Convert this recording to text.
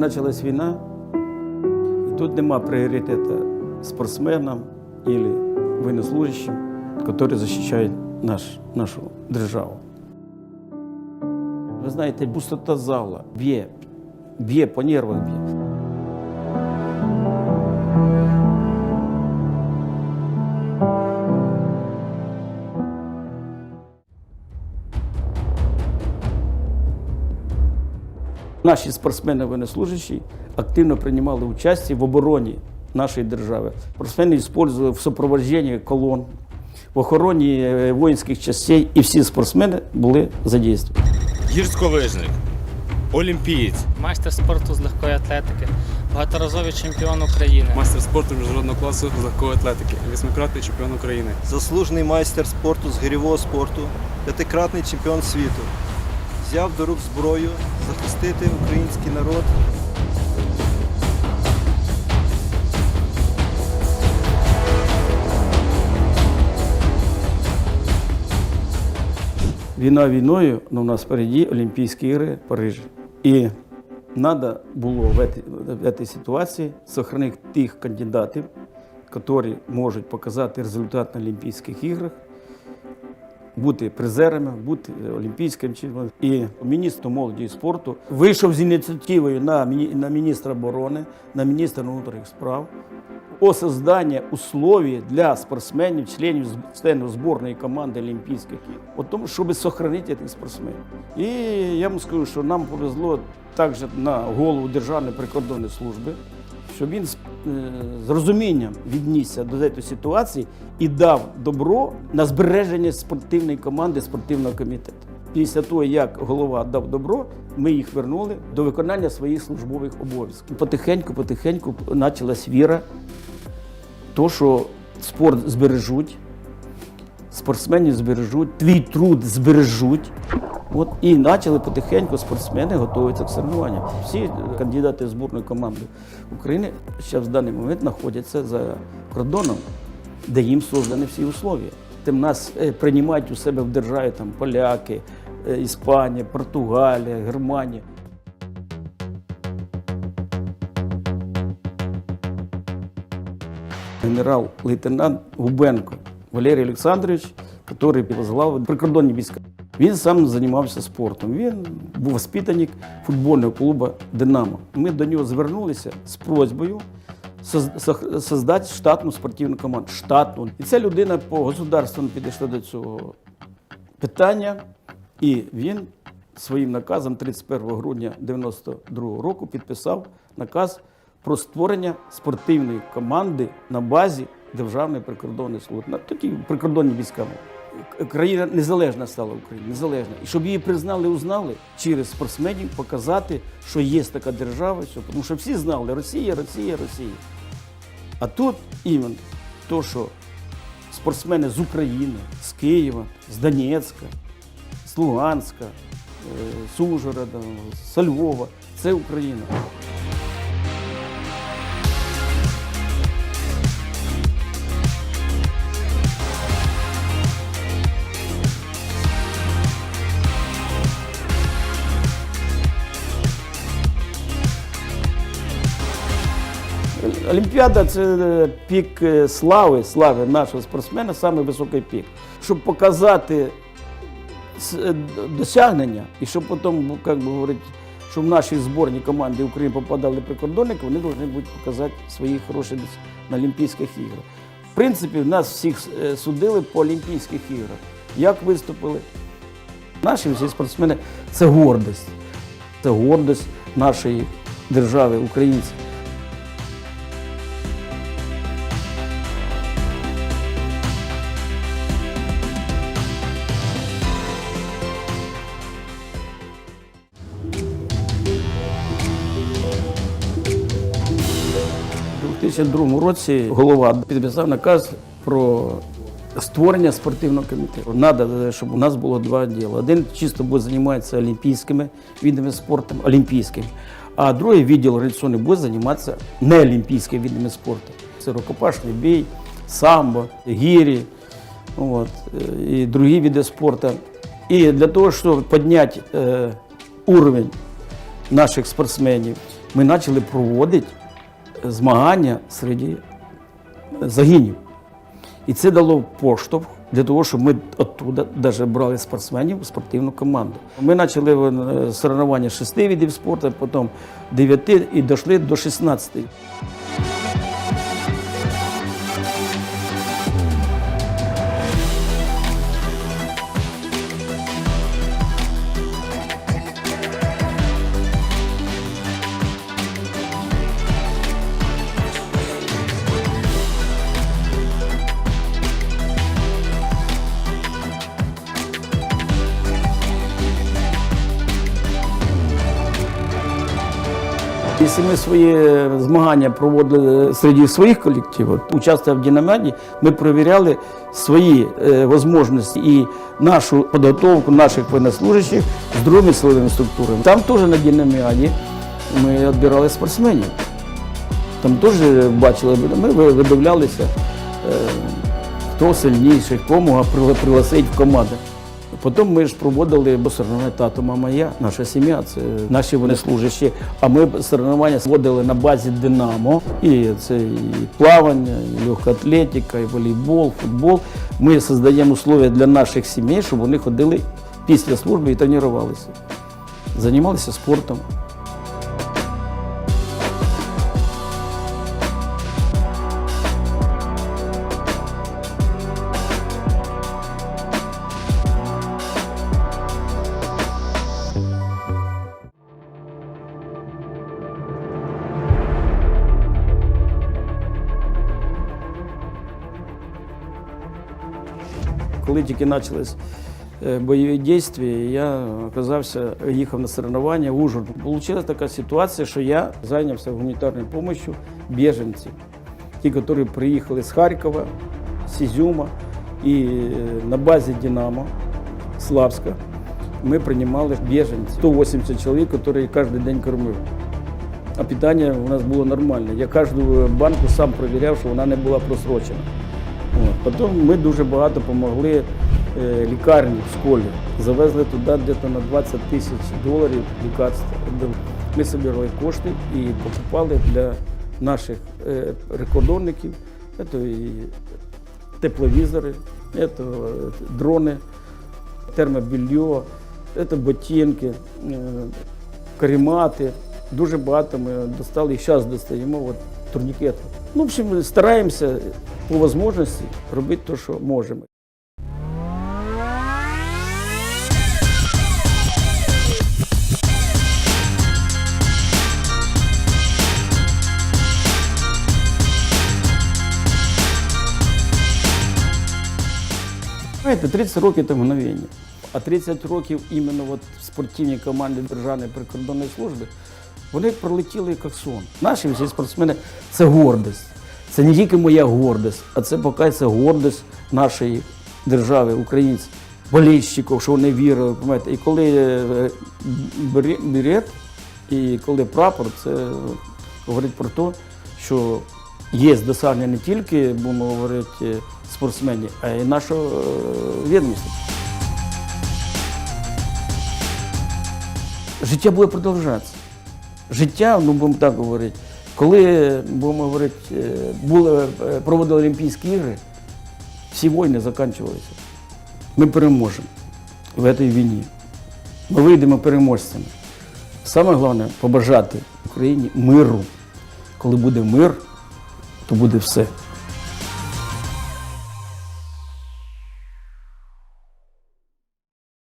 почалась війна, і тут нема пріоритету спортсменам або военнослужащим, які захищають наш, нашу державу. Ви знаєте, пустота зала б'є, б'є по нервах б'є. Наші спортсмени военнослужащі активно приймали участь в обороні нашої держави. Спортсмени використовували в супроводженні колон, в охороні е, воїнських частей, і всі спортсмени були задействовані. Гірськолижник, олімпієць, майстер спорту з легкої атлетики, багаторазовий чемпіон України. Майстер спорту міжнародного класу з легкої атлетики, вісьмикратний чемпіон України. заслужений майстер спорту з гирьового спорту, п'ятикратний чемпіон світу. Взяв до рук зброю захистити український народ. Війна війною, але у нас впереді Олімпійські ігри в Парижі. І треба було в в этой ситуації сохранити тих кандидатів, які можуть показати результат на Олімпійських іграх, бути призерами, бути олімпійським чемпіоном. І міністр молоді і спорту вийшов з ініціативою на, на міністра оборони, на міністра внутрішніх справ о созданні условий для спортсменів, членів членів зборної команди Олімпійських о тому, щоб сохранити цих спортсменів. І я вам скажу, що нам повезло також на голову Державної прикордонної служби, що він з, е, розумінням віднісся до цієї ситуації і дав добро на збереження спортивної команди спортивного комітету. Після того, як голова дав добро, ми їх вернули до виконання своїх службових обов'язків. Потихеньку, потихеньку почалась віра, то, що спорт збережуть, спортсменів збережуть, твій труд збережуть. От і почали потихеньку спортсмени готуватися к соревнованням. Всі кандидати в збірну команду України зараз в даний момент знаходяться за кордоном, де їм создані всі условия. Тим нас е, приймають у себе в державі там поляки, е, Іспанія, Португалія, Германія. Генерал-лейтенант Губенко Валерій Олександрович, який возглавив прикордонні війська. Він сам займався спортом. Він був воспитанник футбольного клубу Динамо. Ми до нього звернулися з просьбою соз- создати штатну спортивну команду. Штатну. І ця людина по государству підійшла до цього питання, і він своїм наказом 31 грудня 92 року підписав наказ про створення спортивної команди на базі Державної прикордонної служби. Такі прикордонні війська. Країна незалежна стала Україна, незалежна. І щоб її признали, узнали, через спортсменів показати, що є така держава, все. тому що всі знали Росія, Росія, Росія. А тут іменно то, що спортсмени з України, з Києва, з Донецька, з Луганська, е, з Ужгорода, з Львова. Це Україна. Олімпіада це е, пік е, слави, слави нашого спортсмена, саме високий пік. Щоб показати е, досягнення, і щоб потім, як би говорити, щоб в нашій зборній команді України попадали прикордонники, вони повинні будуть показати свої хороші на Олімпійських іграх. В принципі, нас всіх судили по Олімпійських іграх. Як виступили? Наші всі спортсмени це гордість. Це гордість нашої держави, українців. У 2002 році голова підписав наказ про створення спортивного комітету. Надо, щоб у нас було два діла. Один чисто буде займатися олімпійськими видами спорту, олімпійським, а другий відділ організаційний буде займатися неолімпійськими видами спорту. Це рукопашний бій, самбо, гірі, от, е, і другі види спорту. І для того, щоб підняти е, уровень наших спортсменів, ми почали проводити змагання серед загинів. І це дало поштовх для того, щоб ми оттуда навіть брали спортсменів у спортивну команду. Ми почали е, соревнування шести видів спорту, потім дев'яти і дійшли до 16. Якщо ми свої змагання проводили серед своїх колективів, участвуя в Дінамаді, ми перевіряли свої е, можливості і нашу підготовку наших военнослужащих з другими силовими структурами. Там теж на Дінаміаді ми відбирали спортсменів. Там теж бачили, ми видивлялися, е, хто сильніший, кому пригласити в команду. Потім ми ж проводили, бо соревнування тато, мама, я, наша сім'я, це наші вони служащі. А ми соревнування зводили на базі Динамо. І це і плавання, і легкоатлетика, і волейбол, футбол. Ми створюємо умови для наших сімей, щоб вони ходили після служби і тренувалися. Займалися спортом. Коли тільки почались е, бойові дії, я оказався, їхав на соревнування в Ужгород. Получилась така ситуація, що я зайнявся гуманітарною допомогою біженців, ті, які приїхали з Харкова, з Ізюма і е, на базі Динамо Славська. Ми приймали біженців, 180 чоловік, які кожен день кормив. А питання у нас було нормальне. Я кожну банку сам перевіряв, що вона не була просрочена. От. Потім ми дуже багато допомогли е, лікарні в школі. Завезли туди десь на 20 тисяч доларів лікарств. Ми збирали кошти і покупали для наших е, прикордонників це і тепловізори, е, дрони, термобільйо, це ботинки, е, каремати. Дуже багато ми достали і зараз достаємо от, турнікети. Ну, в общем, стараємося по можливості робити те, що можемо. Знаєте, 30 років це мгновення. А 30 років іменно от в спортивній команді Державної прикордонної служби вони пролетіли як сон. Наші всі спортсмени це гордість. Це не тільки моя гордість, а це поки гордість нашої держави, українців, болільщиків, що вони вірили. Понимаєте? І коли е, берет, і коли прапор, це говорить про те, що є досягнення не тільки, будемо говорити, спортсменів, а й нашого е, відомства. Життя буде продовжуватися. Життя, ну будемо так говорити, коли будемо говорити, е, були, е, проводили Олімпійські ігри, всі війни закінчувалися. Ми переможемо в цій війні. Ми вийдемо переможцями. Саме головне побажати Україні миру. Коли буде мир, то буде все.